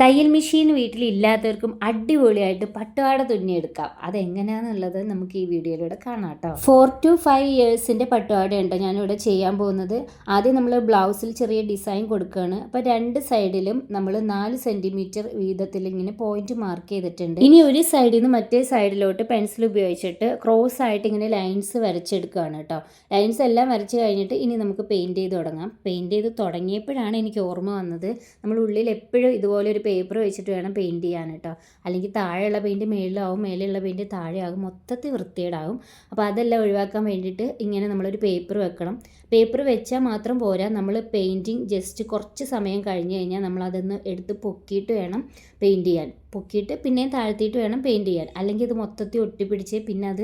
തയ്യൽ മെഷീൻ വീട്ടിലില്ലാത്തവർക്കും അടിപൊളിയായിട്ട് പട്ടുപാട തുന്നിയെടുക്കാം. അതെങ്ങനെയാണെന്നുള്ളത് നമുക്ക് ഈ വീഡിയോയിലൂടെ കാണാം കേട്ടോ ഫോർ ടു ഫൈവ് ഇയേഴ്സിന്റെ പട്ടുപാടയുണ്ട് ഞാനിവിടെ ചെയ്യാൻ പോകുന്നത്. ആദ്യം നമ്മൾ ബ്ലൗസിൽ ചെറിയ ഡിസൈൻ കൊടുക്കുകയാണ് അപ്പോൾ രണ്ട് സൈഡിലും നമ്മൾ നാല് സെന്റിമീറ്റർ വീതത്തിൽ ഇങ്ങനെ പോയിന്റ് മാർക്ക് ചെയ്തിട്ടുണ്ട്. ഇനി ഒരു സൈഡിൽ നിന്ന് മറ്റേ സൈഡിലോട്ട് പെൻസിൽ ഉപയോഗിച്ചിട്ട് ക്രോസ് ആയിട്ട് ഇങ്ങനെ ലൈൻസ് വരച്ചെടുക്കുകയാണ് കേട്ടോ ലൈൻസ് എല്ലാം വരച്ച് കഴിഞ്ഞിട്ട് ഇനി നമുക്ക് പെയിന്റ് ചെയ്ത് തുടങ്ങാം. പെയിന്റ് ചെയ്ത് തുടങ്ങിയപ്പോഴാണ് എനിക്ക് ഓർമ്മ വന്നത്. നമ്മൾ ഉള്ളിൽ എപ്പോഴും ഇതുപോലെ ഒരു പേപ്പർ വെച്ചിട്ട് വേണം പെയിന്റ് ചെയ്യാൻ കേട്ടോ. അല്ലെങ്കിൽ താഴെയുള്ള പെയിന്റ് മേളിലാവും മേലെയുള്ള പെയിന്റ് താഴെയാകും മൊത്തത്തിൽ വൃത്തികേടാകും. അപ്പോൾ അതെല്ലാം ഒഴിവാക്കാൻ വേണ്ടിയിട്ട് ഇങ്ങനെ നമ്മളൊരു പേപ്പർ വെക്കണം. പേപ്പർ വെച്ചാൽ മാത്രം പോരാ. നമ്മൾ പെയിന്റിങ് ജസ്റ്റ് കുറച്ച് സമയം കഴിഞ്ഞ് കഴിഞ്ഞാൽ നമ്മളതൊന്ന് എടുത്ത് പൊക്കിയിട്ട് വേണം പെയിന്റ് ചെയ്യാൻ. പൊക്കിയിട്ട് പിന്നെയും താഴ്ത്തിയിട്ട് വേണം പെയിന്റ് ചെയ്യാൻ. അല്ലെങ്കിൽ ഇത് മൊത്തത്തിൽ ഒട്ടിപ്പിടിച്ച് പിന്നെ അത്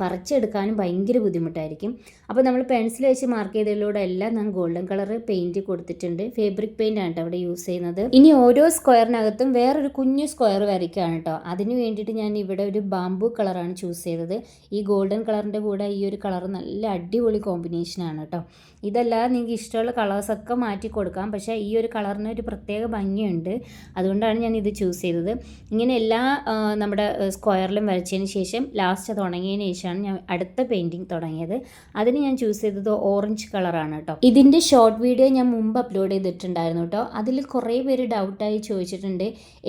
പറിച്ചെടുക്കാനും ഭയങ്കര ബുദ്ധിമുട്ടായിരിക്കും. അപ്പോൾ നമ്മൾ പെൻസിൽ വെച്ച് മാർക്ക് ചെയ്തതിലൂടെ എല്ലാം ഞാൻ ഗോൾഡൻ കളർ പെയിന്റ് കൊടുത്തിട്ടുണ്ട്. ഫേബ്രിക് പെയിന്റ് ആണ് അവിടെ യൂസ് ചെയ്യുന്നത്. ഇനി ഓരോ സ്ക്വയറിനകത്തും വേറൊരു കുഞ്ഞു സ്ക്വയർ വരയ്ക്കുകയാണ് കേട്ടോ. അതിന് വേണ്ടിയിട്ട് ഞാൻ ഇവിടെ ഒരു ബാംബു കളറാണ് ചൂസ് ചെയ്തത്. ഈ ഗോൾഡൻ കളറിന്റെ കൂടെ ഈ ഒരു കളർ നല്ല അടിപൊളി കോമ്പിനേഷനാണ്. കേട്ടോ. ഇതല്ലാതെ നിങ്ങൾക്ക് ഇഷ്ടമുള്ള കളേഴ്സൊക്കെ മാറ്റി കൊടുക്കാം. പക്ഷേ ഈ ഒരു കളറിന് ഒരു പ്രത്യേക ഭംഗിയുണ്ട്. അതുകൊണ്ടാണ് ഞാൻ ഇത് ചൂസ് ചെയ്തത്. ഇങ്ങനെ എല്ലാ നമ്മുടെ സ്ക്വയറിലും വരച്ചതിന് ശേഷം ലാസ്റ്റ് തുടങ്ങിയതിന് ശേഷമാണ് ഞാൻ അടുത്ത പെയിന്റിങ് തുടങ്ങിയത്. അതിന് ഞാൻ ചൂസ് ചെയ്തത് ഓറഞ്ച് കളറാണ് കേട്ടോ. ഇതിന്റെ ഷോർട്ട് വീഡിയോ ഞാൻ മുമ്പ് അപ്ലോഡ് ചെയ്തിട്ടുണ്ടായിരുന്നു കേട്ടോ. അതിൽ കുറേ പേര് ഡൗട്ടായി ചോദിച്ചിട്ടുണ്ട്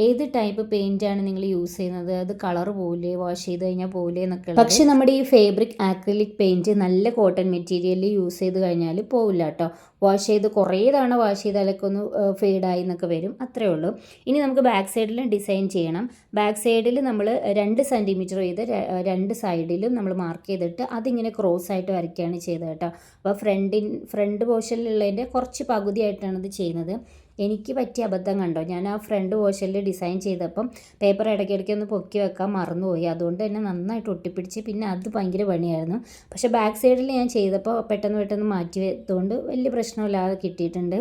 ഏത് ടൈപ്പ് പെയിന്റാണ് ആണ് നിങ്ങൾ യൂസ് ചെയ്യുന്നത്? അത് കളർ പോലെ വാഷ് ചെയ്ത് കഴിഞ്ഞാൽ പോലെ എന്നൊക്കെ പക്ഷേ നമ്മുടെ ഈ ഫേബ്രിക് ആക്രിലിക് പെയിന്റ് നല്ല കോട്ടൺ മെറ്റീരിയലിൽ യൂസ് ചെയ്ത് കഴിഞ്ഞാൽ പോവില്ല കേട്ടോ വാഷ് ചെയ്ത് കുറേ തവണ വാഷ് ചെയ്താലൊക്കെ ഒന്ന് ഫെയ്ഡായി എന്നൊക്കെ വരും. അത്രേ ഉള്ളൂ. ഇനി നമുക്ക് ബാക്ക് സൈഡിൽ ഡിസൈൻ ചെയ്യണം. ബാക്ക് സൈഡിൽ നമ്മൾ രണ്ട് സെന്റിമീറ്റർ ചെയ്ത് രണ്ട് സൈഡിലും നമ്മൾ മാർക്ക് ചെയ്തിട്ട് അതിങ്ങനെ ക്രോസ് ആയിട്ട് വരയ്ക്കുകയാണ് ചെയ്തത് കേട്ടോ. അപ്പോൾ ഫ്രണ്ടിൻ ഫ്രണ്ട് പോർഷനിലുള്ളതിന്റെ കുറച്ച് പകുതിയായിട്ടാണ് ഇത് ചെയ്യുന്നത്. എനിക്ക് പറ്റിയ അബദ്ധം കണ്ടോ? ഞാൻ ആ ഫ്രണ്ട് പോർഷനിൽ ഡിസൈൻ ചെയ്തപ്പം പേപ്പർ ഇടയ്ക്കിടയ്ക്ക് ഒന്ന് പൊക്കി വെക്കാൻ മറന്നുപോയി. അതുകൊണ്ട് തന്നെ നന്നായിട്ട് ഒട്ടിപ്പിടിച്ച്. പിന്നെ അത് ഭയങ്കര പണിയായിരുന്നു. പക്ഷേ ബാക്ക് സൈഡിൽ ഞാൻ ചെയ്തപ്പോൾ പെട്ടെന്ന് പെട്ടെന്ന് മാറ്റി വെച്ചതുകൊണ്ട് വലിയ പ്രശ്നമില്ലാതെ കിട്ടിയിട്ടുണ്ട്.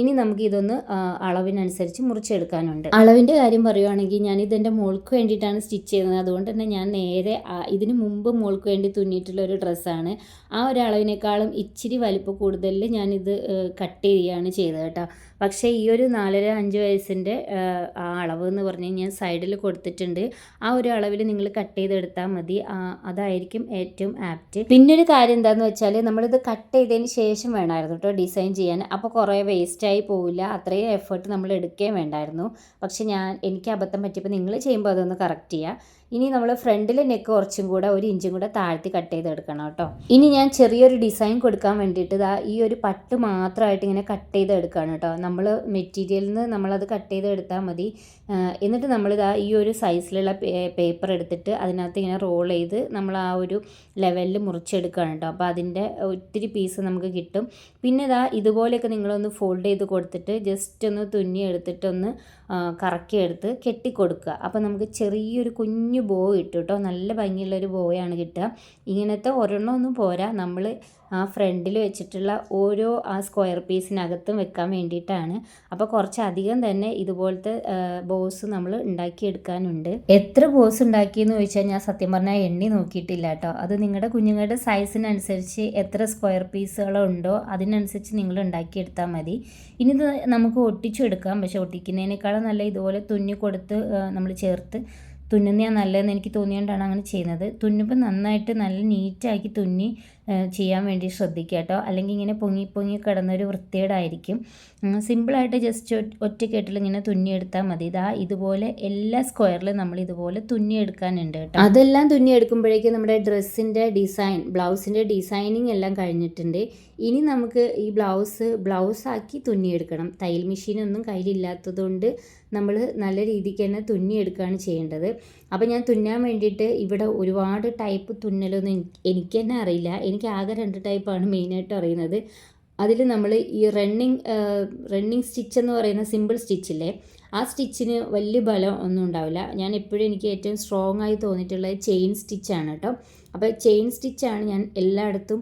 ഇനി നമുക്ക് ഇതൊന്ന് അളവിനനുസരിച്ച് മുറിച്ചെടുക്കാനുണ്ട്. അളവിന്റെ കാര്യം പറയുവാണെങ്കിൽ ഞാൻ ഇതെന്റെ മോൾക്ക് വേണ്ടിയിട്ടാണ് സ്റ്റിച്ച് ചെയ്യുന്നത്. അതുകൊണ്ട് തന്നെ ഞാൻ നേരെ ഇതിന് മുമ്പ് മോൾക്ക് വേണ്ടി തുന്നിയിട്ടുള്ള ഒരു ഡ്രസ്സാണ്. ആ ഒരു അളവിനേക്കാളും ഇച്ചിരി വലിപ്പം കൂടുതലിൽ ഞാനിത് കട്ട് ചെയ്യുകയാണ് ചെയ്തത് കേട്ടോ. പക്ഷേ ഈ ഒരു നാലര അഞ്ച് വയസ്സിന്റെ ആ അളവ് എന്ന് പറഞ്ഞ് കഴിഞ്ഞാൽ സൈഡിൽ കൊടുത്തിട്ടുണ്ട്. ആ ഒരു അളവിൽ നിങ്ങൾ കട്ട് ചെയ്തെടുത്താൽ മതി. അതായിരിക്കും ഏറ്റവും ആപ്റ്റ്. പിന്നൊരു കാര്യം എന്താണെന്ന് വെച്ചാൽ നമ്മളിത് കട്ട് ചെയ്തതിന് ശേഷം വേണമായിരുന്നു കേട്ടോ ഡിസൈൻ ചെയ്യാൻ. അപ്പോൾ കുറേ വേസ്റ്റായി പോവില്ല. അത്രയും എഫേർട്ട് നമ്മൾ എടുക്കുകയും വേണ്ടായിരുന്നു. പക്ഷെ ഞാൻ എനിക്ക് അബദ്ധം പറ്റിയപ്പോൾ നിങ്ങൾ ചെയ്യുമ്പോൾ അതൊന്ന് കറക്റ്റ് ചെയ്യുക. ഇനി നമ്മൾ ഫ്രണ്ടിലെ നെക്ക് കുറച്ചും കൂടെ ഒരു ഇഞ്ചും കൂടെ താഴ്ത്തി കട്ട് ചെയ്തെടുക്കണം കേട്ടോ. ഇനി ഞാൻ ചെറിയൊരു ഡിസൈൻ കൊടുക്കാൻ വേണ്ടിയിട്ട് ഇതാ ഈ ഒരു പട്ട് മാത്രമായിട്ട് ഇങ്ങനെ കട്ട് ചെയ്തെടുക്കുകയാണ് കേട്ടോ. നമ്മൾ മെറ്റീരിയലിൽ നിന്ന് നമ്മളത് കട്ട് ചെയ്തെടുത്താൽ മതി. എന്നിട്ട് നമ്മളിതാ ഈ ഒരു സൈസിലുള്ള പേപ്പർ എടുത്തിട്ട് അതിനകത്ത് ഇങ്ങനെ റോൾ ചെയ്ത് നമ്മൾ ആ ഒരു ലെവലിൽ മുറിച്ചെടുക്കുകയാണ് കേട്ടോ അപ്പോൾ അതിന്റെ ഒത്തിരി പീസ് നമുക്ക് കിട്ടും. പിന്നെ ഇതാ ഇതുപോലെയൊക്കെ നിങ്ങളൊന്ന് ഫോൾഡ് ചെയ്ത് കൊടുത്തിട്ട് ജസ്റ്റ് ഒന്ന് തുന്നി എടുത്തിട്ടൊന്ന് കറക്കിയെടുത്ത് കെട്ടിക്കൊടുക്കുക. അപ്പോൾ നമുക്ക് ചെറിയൊരു കുഞ്ഞു ബോ കിട്ടും കേട്ടോ നല്ല ഭംഗിയുള്ളൊരു ബോയാണ് കിട്ടുക. ഇങ്ങനത്തെ ഒരെണ്ണം ഒന്നും പോരാ. നമ്മൾ ആ ഫ്രണ്ടിൽ വെച്ചിട്ടുള്ള ഓരോ ആ സ്ക്വയർ പീസിനകത്തും വെക്കാൻ വേണ്ടിയിട്ടാണ്. അപ്പോൾ കുറച്ചധികം തന്നെ ഇതുപോലത്തെ ബോസ് നമ്മൾ ഉണ്ടാക്കിയെടുക്കാനുണ്ട്. എത്ര ബോസ് ഉണ്ടാക്കിയെന്ന് ചോദിച്ചാൽ ഞാൻ സത്യം പറഞ്ഞാൽ എണ്ണി നോക്കിയിട്ടില്ല കേട്ടോ. അത് നിങ്ങളുടെ കുഞ്ഞുങ്ങളുടെ സൈസിനനുസരിച്ച് എത്ര സ്ക്വയർ പീസുകളുണ്ടോ അതിനനുസരിച്ച് നിങ്ങൾ ഉണ്ടാക്കിയെടുത്താൽ മതി. ഇനി ഇത് നമുക്ക് ഒട്ടിച്ചെടുക്കാം. പക്ഷെ ഒട്ടിക്കുന്നതിനേക്കാളും നല്ല ഇതുപോലെ തുന്നി കൊടുത്ത് നമ്മൾ ചേർത്ത് തുന്നുന്നതാണ് നല്ലതെന്ന് എനിക്ക് തോന്നിയോണ്ടാണ് അങ്ങനെ ചെയ്യുന്നത്. തുന്നുമ്പോൾ നന്നായിട്ട് നല്ല നീറ്റാക്കി തുന്നി ചെയ്യാൻ വേണ്ടി ശ്രദ്ധിക്കുക കേട്ടോ. അല്ലെങ്കിൽ ഇങ്ങനെ പൊങ്ങി പൊങ്ങി കിടന്നൊരു വൃത്തികേടായിരിക്കും. സിമ്പിളായിട്ട് ജസ്റ്റ് ഒറ്റക്കെട്ടിൽ ഇങ്ങനെ തുന്നിയെടുത്താൽ മതി. ഇതാ ഇതുപോലെ എല്ലാ സ്ക്വയറിലും നമ്മൾ ഇതുപോലെ തുന്നിയെടുക്കാനുണ്ട് കേട്ടോ. അതെല്ലാം തുന്നിയെടുക്കുമ്പോഴേക്കും നമ്മുടെ ഡ്രസ്സിന്റെ ഡിസൈൻ ബ്ലൗസിന്റെ ഡിസൈനിങ് എല്ലാം കഴിഞ്ഞിട്ടുണ്ട്. ഇനി നമുക്ക് ഈ ബ്ലൗസ് ബ്ലൗസാക്കി തുന്നിയെടുക്കണം. തയ്യൽ മെഷീനൊന്നും കയ്യിലില്ലാത്തതുകൊണ്ട് നമ്മൾ നല്ല രീതിക്ക് തന്നെ തുന്നിയെടുക്കുകയാണ് ചെയ്യേണ്ടത്. അപ്പോൾ ഞാൻ തുന്നാൻ വേണ്ടിയിട്ട് ഇവിടെ ഒരുപാട് ടൈപ്പ് തുന്നലൊന്നും എനിക്ക് തന്നെ അറിയില്ല. എനിക്ക് ആകെ രണ്ട് ടൈപ്പാണ് മെയിനായിട്ട് അറിയുന്നത്. അതിൽ നമ്മൾ ഈ റണ്ണിങ് റണ്ണിങ് സ്റ്റിച്ച് എന്ന് പറയുന്ന സിമ്പിൾ സ്റ്റിച്ചില്ലേ ആ സ്റ്റിച്ചിന് വലിയ ബലം ഒന്നും ഉണ്ടാവില്ല. ഞാൻ എപ്പോഴും എനിക്ക് ഏറ്റവും സ്ട്രോങ് ആയി തോന്നിയിട്ടുള്ളത് ചെയിൻ സ്റ്റിച്ചാണ് കേട്ടോ. അപ്പോൾ ചെയിൻ സ്റ്റിച്ചാണ് ഞാൻ എല്ലായിടത്തും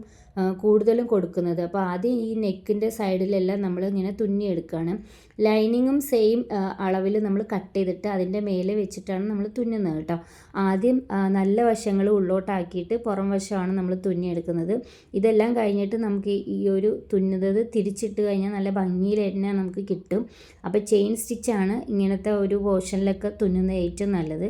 കൂടുതലും കൊടുക്കുന്നത്. അപ്പോൾ ആദ്യം ഈ നെക്കിന്റെ സൈഡിലെല്ലാം നമ്മൾ ഇങ്ങനെ തുന്നിയെടുക്കുകയാണ്. ലൈനിങ്ങും സെയിം അളവിൽ നമ്മൾ കട്ട് ചെയ്തിട്ട് അതിന്റെ മേലെ വെച്ചിട്ടാണ് നമ്മൾ തുന്നുന്നത് കേട്ടോ. ആദ്യം നല്ല വശങ്ങൾ ഉള്ളോട്ടാക്കിയിട്ട് പുറം വശമാണ് നമ്മൾ തുന്നിയെടുക്കുന്നത്. ഇതെല്ലാം കഴിഞ്ഞിട്ട് നമുക്ക് ഈ ഒരു തുന്നുന്നത് തിരിച്ചിട്ട് കഴിഞ്ഞാൽ നല്ല ഭംഗിയിൽ തന്നെ നമുക്ക് കിട്ടും. അപ്പോൾ ചെയിൻ സ്റ്റിച്ചാണ് ഇങ്ങനത്തെ ഒരു പോർഷനിലൊക്കെ തുന്നുന്നത് ഏറ്റവും നല്ലത്.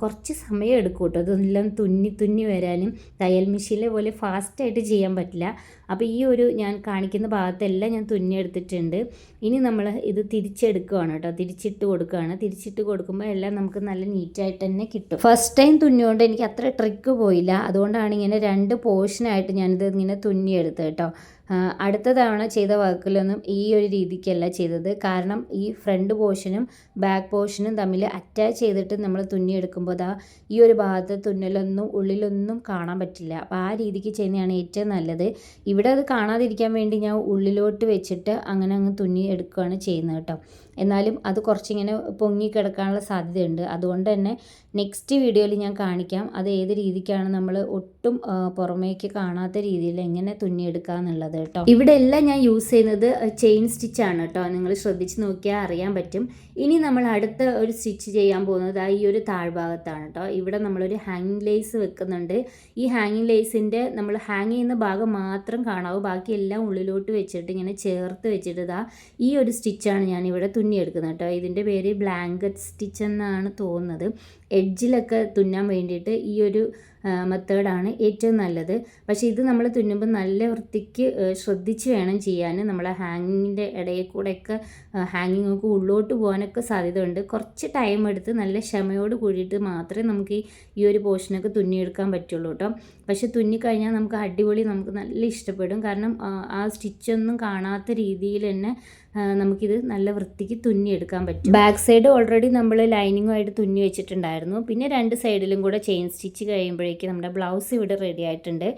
കുറച്ച് സമയം എടുക്കും കേട്ടോ. അതെല്ലാം തുന്നി തുന്നി വരാനും. തയ്യൽ മെഷീനിലെ പോലെ ഫാസ്റ്റായിട്ട് ചെയ്യാൻ പറ്റില്ല. അപ്പോൾ ഈ ഒരു ഞാൻ കാണിക്കുന്ന ഭാഗത്തെല്ലാം ഞാൻ തുന്നിയെടുത്തിട്ടുണ്ട്. ഇനി നമ്മൾ ഇത് തിരിച്ചെടുക്കുകയാണ് കേട്ടോ. തിരിച്ചിട്ട് കൊടുക്കുകയാണ്. തിരിച്ചിട്ട് കൊടുക്കുമ്പോൾ എല്ലാം നമുക്ക് നല്ല നീറ്റായിട്ട് തന്നെ കിട്ടും. ഫസ്റ്റ് ടൈം തുന്നിയോണ്ട് എനിക്ക് അത്ര ട്രിക്ക് പോയില്ല. അതുകൊണ്ടാണ് ഇങ്ങനെ രണ്ട് പോർഷനായിട്ട് ഞാനിത് ഇങ്ങനെ തുന്നിയെടുത്തത് കേട്ടോ. അടുത്ത തവണ ചെയ്ത വർക്കിലൊന്നും ഈ ഒരു രീതിക്കല്ല ചെയ്തത്. കാരണം ഈ ഫ്രണ്ട് പോർഷനും ബാക്ക് പോർഷനും തമ്മിൽ അറ്റാച്ച് ചെയ്തിട്ട് നമ്മൾ തുന്നിയെടുക്കുമ്പോൾ ദാ ഈ ഒരു ഭാഗത്ത് തുന്നലൊന്നും ഉള്ളിലൊന്നും കാണാൻ പറ്റില്ല. അപ്പോൾ ആ രീതിക്ക് ചെയ്യുന്നതാണ് ഏറ്റവും നല്ലത്. ഇവിടെ അത് കാണാതിരിക്കാൻ വേണ്ടി ഞാൻ ഉള്ളിലോട്ട് വെച്ചിട്ട് അങ്ങനെ അങ്ങ് തുന്നി എടുക്കുകയാണ് ചെയ്യുന്നത് കേട്ടോ. എന്നാലും അത് കുറച്ചിങ്ങനെ പൊങ്ങി കിടക്കാനുള്ള സാധ്യതയുണ്ട്. അതുകൊണ്ട് തന്നെ നെക്സ്റ്റ് വീഡിയോയിൽ ഞാൻ കാണിക്കാം അത് ഏത് രീതിക്കാണ് നമ്മൾ ഒട്ടും പുറമേക്ക് കാണാത്ത രീതിയിൽ എങ്ങനെ തുന്നിയെടുക്കുക എന്നുള്ളത് കേട്ടോ. ഇവിടെ എല്ലാം ഞാൻ യൂസ് ചെയ്യുന്നത് ചെയിൻ സ്റ്റിച്ചാണ് കേട്ടോ. നിങ്ങൾ ശ്രദ്ധിച്ച് നോക്കിയാൽ അറിയാൻ പറ്റും. ഇനി നമ്മൾ അടുത്ത ഒരു സ്റ്റിച്ച് ചെയ്യാൻ പോകുന്നത് ഈ ഒരു താഴ്ഭാഗത്താണ് കേട്ടോ. ഇവിടെ നമ്മളൊരു ഹാങ്ങിങ് ലേസ് വെക്കുന്നുണ്ട്. ഈ ഹാങ്ങിങ് ലേസിന്റെ നമ്മൾ ഹാങ് ചെയ്യുന്ന ഭാഗം മാത്രം കാണാവൂ. ബാക്കി എല്ലാം ഉള്ളിലോട്ട് വെച്ചിട്ട് ഇങ്ങനെ ചേർത്ത് വെച്ചിട്ട് ഇതാ ഈ ഒരു സ്റ്റിച്ചാണ് ഞാൻ ഇവിടെ തുന്നിയെടുക്കുന്നത് കേട്ടോ. ഇതിന്റെ പേര് ബ്ലാങ്കറ്റ് സ്റ്റിച്ച് എന്നാണ് തോന്നുന്നത്. എഡ്ജിലൊക്കെ തുന്നാൻ വേണ്ടിയിട്ട് ഈ ഒരു മെത്തേഡാണ് ഏറ്റവും നല്ലത്. പക്ഷേ ഇത് നമ്മൾ തുന്നുമ്പോൾ നല്ല വൃത്തിക്ക് ശ്രദ്ധിച്ച് വേണം ചെയ്യാൻ. നമ്മളെ ഹാങ്ങിങ്ങിന്റെ ഇടയിൽ കൂടെയൊക്കെ ഹാങ്ങിങ് ഒക്കെ ഉള്ളോട്ട് പോകാനൊക്കെ സാധ്യതയുണ്ട്. കുറച്ച് ടൈം എടുത്ത് നല്ല ക്ഷമയോട് കൂടിയിട്ട് മാത്രമേ നമുക്ക് ഈ ഒരു പോർഷനൊക്കെ തുന്നിയെടുക്കാൻ പറ്റുള്ളൂ കേട്ടോ. പക്ഷെ തുന്നിക്കഴിഞ്ഞാൽ നമുക്ക് അടിപൊളി നമുക്ക് നല്ല ഇഷ്ടപ്പെടും. കാരണം ആ, സ്റ്റിച്ചൊന്നും കാണാത്ത രീതിയിൽ തന്നെ നമുക്കിത് നല്ല വൃത്തിക്ക് തുന്നിയെടുക്കാൻ പറ്റും. ബാക്ക് സൈഡ് ഓൾറെഡി നമ്മൾ ലൈനിങ്ങുമായിട്ട് തുന്നി വെച്ചിട്ടുണ്ടായിരുന്നു. പിന്നെ രണ്ട് സൈഡിലും കൂടെ ചെയിൻ സ്റ്റിച്ച് കഴിയുമ്പോഴേക്ക് നമ്മുടെ ബ്ലൗസ് ഇവിടെ റെഡി ആയിട്ടുണ്ട്.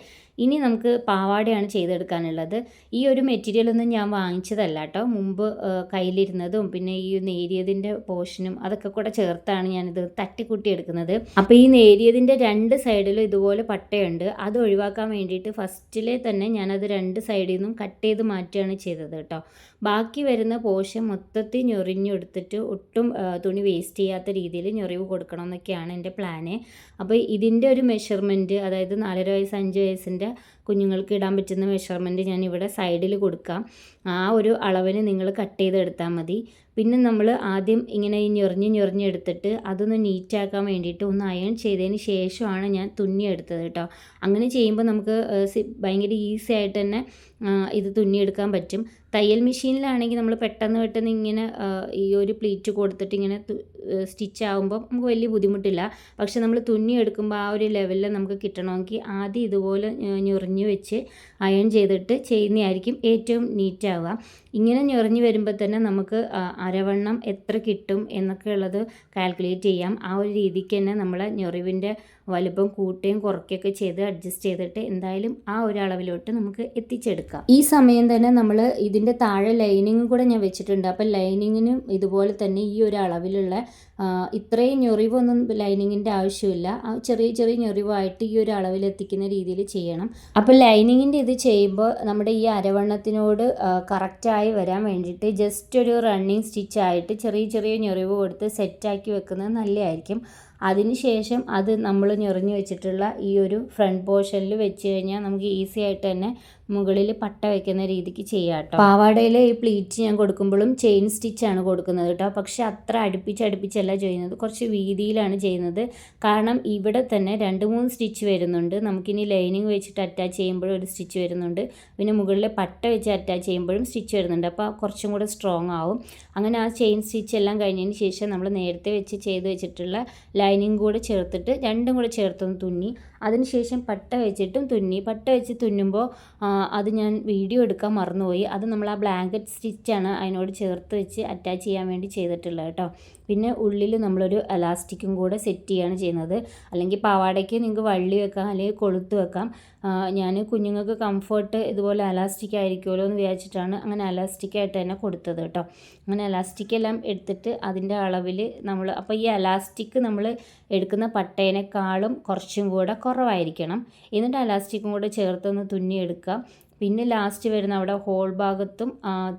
ഇനി നമുക്ക് പാവാടയാണ് ചെയ്തെടുക്കാനുള്ളത്. ഈ ഒരു മെറ്റീരിയൽ ഒന്നും ഞാൻ വാങ്ങിച്ചതല്ല കേട്ടോ. മുമ്പ് കയ്യിലിരുന്നതും പിന്നെ ഈ നേരിയതിന്റെ പോർഷനും അതൊക്കെ കൂടെ ചേർത്താണ് ഞാനിത് തട്ടിക്കൂട്ടി എടുക്കുന്നത് അപ്പോൾ ഈ നേരിയതിന്റെ രണ്ട് സൈഡിലും ഇതുപോലെ പട്ടയുണ്ട്. അത് ഒഴിവാക്കാൻ വേണ്ടിയിട്ട് ഫസ്റ്റിലെ തന്നെ ഞാനത് രണ്ട് സൈഡിൽ നിന്നും കട്ട് ചെയ്ത് മാറ്റുകയാണ് ചെയ്തത് കേട്ടോ. ബാക്കി വരുന്ന പോഷൻ മൊത്തത്തിൽ ഞൊറിഞ്ഞെടുത്തിട്ട് ഒട്ടും തുണി വേസ്റ്റ് ചെയ്യാത്ത രീതിയിൽ ഞൊറിവ് കൊടുക്കണം എന്നൊക്കെയാണ് എന്റെ പ്ലാന് അപ്പോൾ ഇതിന്റെ ഒരു മെഷർമെന്റ് അതായത് നാലര വയസ്സ് അഞ്ച് വയസ്സിന്റെ കുഞ്ഞുങ്ങൾക്ക് ഇടാൻ പറ്റുന്ന മെഷർമെന്റ് ഞാൻ ഇവിടെ സൈഡിൽ കൊടുക്കാം. ആ ഒരു അളവിന് നിങ്ങൾ കട്ട് ചെയ്തെടുത്താൽ മതി. പിന്നെ നമ്മൾ ആദ്യം ഇങ്ങനെ ഞൊറിഞ്ഞ് ഞൊറിഞ്ഞെടുത്തിട്ട് അതൊന്ന് നീറ്റാക്കാൻ വേണ്ടിയിട്ട് ഒന്ന് അയൺ ചെയ്തതിന് ശേഷമാണ് ഞാൻ തുന്നിയെടുത്തത് കേട്ടോ. അങ്ങനെ ചെയ്യുമ്പോൾ നമുക്ക് ഭയങ്കര ഈസി ആയിട്ട് തന്നെ ഇത് തുന്നിയെടുക്കാൻ പറ്റും. തയ്യൽ മെഷീനിലാണെങ്കിൽ നമ്മൾ പെട്ടെന്ന് പെട്ടെന്ന് ഇങ്ങനെ ഈ ഒരു പ്ലീറ്റ് കൊടുത്തിട്ട് ഇങ്ങനെ സ്റ്റിച്ച് ആകുമ്പോൾ നമുക്ക് വലിയ ബുദ്ധിമുട്ടില്ല. പക്ഷെ നമ്മൾ തുന്നിയെടുക്കുമ്പോൾ ആ ഒരു ലെവലിൽ നമുക്ക് കിട്ടണമെങ്കിൽ ആദ്യം ഇതുപോലെ ഞ- ഞൊറിഞ്ഞ് വെച്ച് അയൺ ചെയ്തിട്ട് ചെയ്യുന്നതായിരിക്കും ഏറ്റവും നീറ്റാവുക. ഇങ്ങനെ ഞൊറിഞ്ഞ് വരുമ്പോൾ തന്നെ നമുക്ക് അരവണ്ണം എത്ര കിട്ടും എന്നൊക്കെ ഉള്ളത് കാൽക്കുലേറ്റ് ചെയ്യാം. ആ ഒരു രീതിക്ക് തന്നെ നമ്മളെ ഞൊറിവിന്റെ വലുപ്പം കൂട്ടുകയും കുറയ്ക്കുകയൊക്കെ ചെയ്ത് അഡ്ജസ്റ്റ് ചെയ്തിട്ട് എന്തായാലും ആ ഒരു അളവിലോട്ട് നമുക്ക് എത്തിച്ചെടുക്കാം. ഈ സമയം തന്നെ നമ്മൾ ഇതിന്റെ താഴെ ലൈനിങ്ങും കൂടെ ഞാൻ വെച്ചിട്ടുണ്ട്. അപ്പം ലൈനിങ്ങിനും ഇതുപോലെ തന്നെ ഈ ഒരു അളവിലുള്ള ഇത്രയും ഞൊറിവൊന്നും ലൈനിങ്ങിന്റെ ആവശ്യമില്ല. ചെറിയ ചെറിയ ഞൊറിവായിട്ട് ഈ ഒരു അളവിൽ എത്തിക്കുന്ന രീതിയിൽ ചെയ്യണം. അപ്പോൾ ലൈനിങ്ങിന്റെ ഇത് ചെയ്യുമ്പോൾ നമ്മുടെ ഈ അരവണ്ണത്തിനോട് കറക്റ്റായി വരാൻ വേണ്ടിയിട്ട് ജസ്റ്റ് ഒരു റണ്ണിങ് സ്റ്റിച്ചായിട്ട് ചെറിയ ചെറിയ ഞൊറിവ് കൊടുത്ത് സെറ്റാക്കി വെക്കുന്നത് നല്ലതായിരിക്കും. അതിനുശേഷം അത് നമ്മൾ ഞൊറിഞ്ഞ് വെച്ചിട്ടുള്ള ഈ ഒരു ഫ്രണ്ട് പോർഷനിൽ വെച്ച് കഴിഞ്ഞാൽ നമുക്ക് ഈസി ആയിട്ട് തന്നെ മുകളിൽ പട്ട വെക്കുന്ന രീതിക്ക് ചെയ്യാം കേട്ടോ. പാവാടയിൽ ഈ പ്ലീറ്റ് ഞാൻ കൊടുക്കുമ്പോഴും ചെയിൻ സ്റ്റിച്ചാണ് കൊടുക്കുന്നത് കേട്ടോ. പക്ഷേ അത്ര അടുപ്പിച്ച് അടുപ്പിച്ചല്ല ചെയ്യുന്നത്. കുറച്ച് വീതിയിലാണ് ചെയ്യുന്നത്. കാരണം ഇവിടെ തന്നെ രണ്ട് മൂന്ന് സ്റ്റിച്ച് വരുന്നുണ്ട്. നമുക്കിനി ലൈനിങ് വെച്ചിട്ട് അറ്റാച്ച് ചെയ്യുമ്പോഴും ഒരു സ്റ്റിച്ച് വരുന്നുണ്ട്. പിന്നെ മുകളിൽ പട്ട വെച്ച് അറ്റാച്ച് ചെയ്യുമ്പോഴും സ്റ്റിച്ച് വരുന്നുണ്ട്. അപ്പോൾ കുറച്ചും കൂടെ സ്ട്രോങ് ആവും. അങ്ങനെ ആ ചെയിൻ സ്റ്റിച്ച് എല്ലാം കഴിഞ്ഞതിന് ശേഷം നമ്മൾ നേരത്തെ വെച്ച് ചെയ്ത് വെച്ചിട്ടുള്ള ലൈനിങ് കൂടെ ചേർത്തിട്ട് രണ്ടും കൂടെ ചേർത്തൊന്ന് തുന്നി. അതിനുശേഷം പട്ട വെച്ചിട്ടും തുന്നി. പട്ട വെച്ച് തുന്നുമ്പോൾ അത് ഞാൻ വീഡിയോ എടുക്കാൻ മറന്നുപോയി. അത് നമ്മൾ ആ ബ്ലാങ്കറ്റ് സ്റ്റിച്ചാണ് അതിനോട് ചേർത്ത് വെച്ച് അറ്റാച്ച് ചെയ്യാൻ വേണ്ടി ചെയ്തിട്ടുള്ളത് കേട്ടോ. പിന്നെ ഉള്ളിൽ നമ്മളൊരു എലാസ്റ്റിക്കും കൂടെ സെറ്റ് ചെയ്യുകയാണ് ചെയ്യുന്നത്. അല്ലെങ്കിൽ പാവാടയ്ക്ക് നിങ്ങൾക്ക് വള്ളി വെക്കാം അല്ലെങ്കിൽ കൊളുത്ത് വെക്കാം. ഞാൻ കുഞ്ഞുങ്ങൾക്ക് കംഫർട്ട് ഇതുപോലെ അലാസ്റ്റിക് ആയിരിക്കുമല്ലോ എന്ന് വിചാരിച്ചിട്ടാണ് അങ്ങനെ അലാസ്റ്റിക് ആയിട്ട് തന്നെ കൊടുത്തത് കേട്ടോ. അങ്ങനെ അലാസ്റ്റിക് എല്ലാം എടുത്തിട്ട് അതിന്റെ അളവിൽ നമ്മൾ അപ്പോൾ ഈ അലാസ്റ്റിക് നമ്മൾ എടുക്കുന്ന പട്ടേനേക്കാളും കുറച്ചും കൂടെ കുറവായിരിക്കണം. എന്നിട്ട് അലാസ്റ്റിക്കും കൂടെ ചേർത്തൊന്ന് തുന്നിയെടുക്കുക പിന്നെ ലാസ്റ്റ് വരുന്ന അവിടെ ഹോൾ ഭാഗത്തും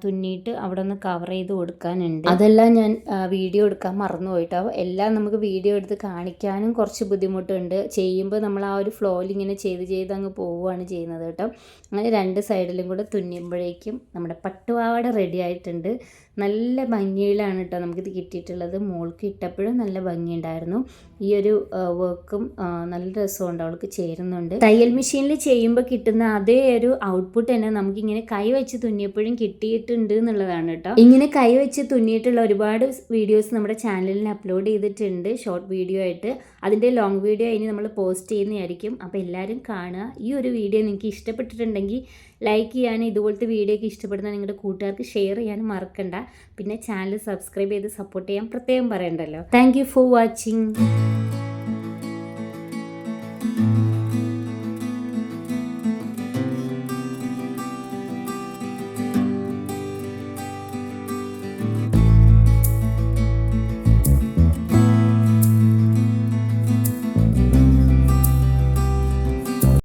തുന്നിയിട്ട് അവിടെ ഒന്ന് കവർ ചെയ്ത് കൊടുക്കാനുണ്ട്. അതെല്ലാം ഞാൻ വീഡിയോ എടുക്കാൻ മറന്നുപോയിട്ടോ. എല്ലാം നമുക്ക് വീഡിയോ എടുത്ത് കാണിക്കാനും കുറച്ച് ബുദ്ധിമുട്ടുണ്ട്. ചെയ്യുമ്പോൾ നമ്മൾ ആ ഒരു ഫ്ലോയിൽ ഇങ്ങനെ ചെയ്ത് ചെയ്ത് അങ്ങ് പോവുകയാണ് ചെയ്യുന്നത് കേട്ടോ. അങ്ങനെ രണ്ട് സൈഡിലും കൂടെ തുന്നിയുമ്പോഴേക്കും നമ്മുടെ പട്ടുപാവാട റെഡി ആയിട്ടുണ്ട്. നല്ല ഭംഗിയിലാണ് കേട്ടോ നമുക്കിത് കിട്ടിയിട്ടുള്ളത്. മോൾക്ക് ഇട്ടപ്പോഴും നല്ല ഭംഗിയുണ്ടായിരുന്നു. ഈ ഒരു വർക്കും നല്ല രസമുണ്ട് അവൾക്ക് ചേരുന്നുണ്ട്. തയ്യൽ മെഷീനിൽ ചെയ്യുമ്പോൾ കിട്ടുന്ന അതേ ഒരു ഔട്ട്പുട്ട് തന്നെ നമുക്കിങ്ങനെ കൈ വെച്ച് തുന്നിയപ്പോഴും കിട്ടിയിട്ടുണ്ട് എന്നുള്ളതാണ് കേട്ടോ. ഇങ്ങനെ കൈ വെച്ച് തുന്നിയിട്ടുള്ള ഒരുപാട് വീഡിയോസ് നമ്മുടെ ചാനലിൽ അപ്ലോഡ് ചെയ്തിട്ടുണ്ട്. ഷോർട്ട് വീഡിയോ ആയിട്ട്. അതിന്റെ ലോങ് വീഡിയോ ഇനി നമ്മൾ പോസ്റ്റ് ചെയ്യുന്നതായിരിക്കും. അപ്പോൾ എല്ലാവരും കാണുക. ഈ ഒരു വീഡിയോ നിങ്ങൾക്ക് ഇഷ്ടപ്പെട്ടിട്ടുണ്ടെങ്കിൽ ലൈക്ക് ചെയ്യാനും ഇതുപോലത്തെ വീഡിയോ ഒക്കെ ഇഷ്ടപ്പെടുന്ന നിങ്ങളുടെ കൂട്ടുകാർക്ക് ഷെയർ ചെയ്യാനും മറക്കണ്ട. പിന്നെ ചാനൽ സബ്സ്ക്രൈബ് ചെയ്ത് സപ്പോർട്ട് ചെയ്യാൻ പ്രത്യേകം പറയണ്ടല്ലോ. Thank for watching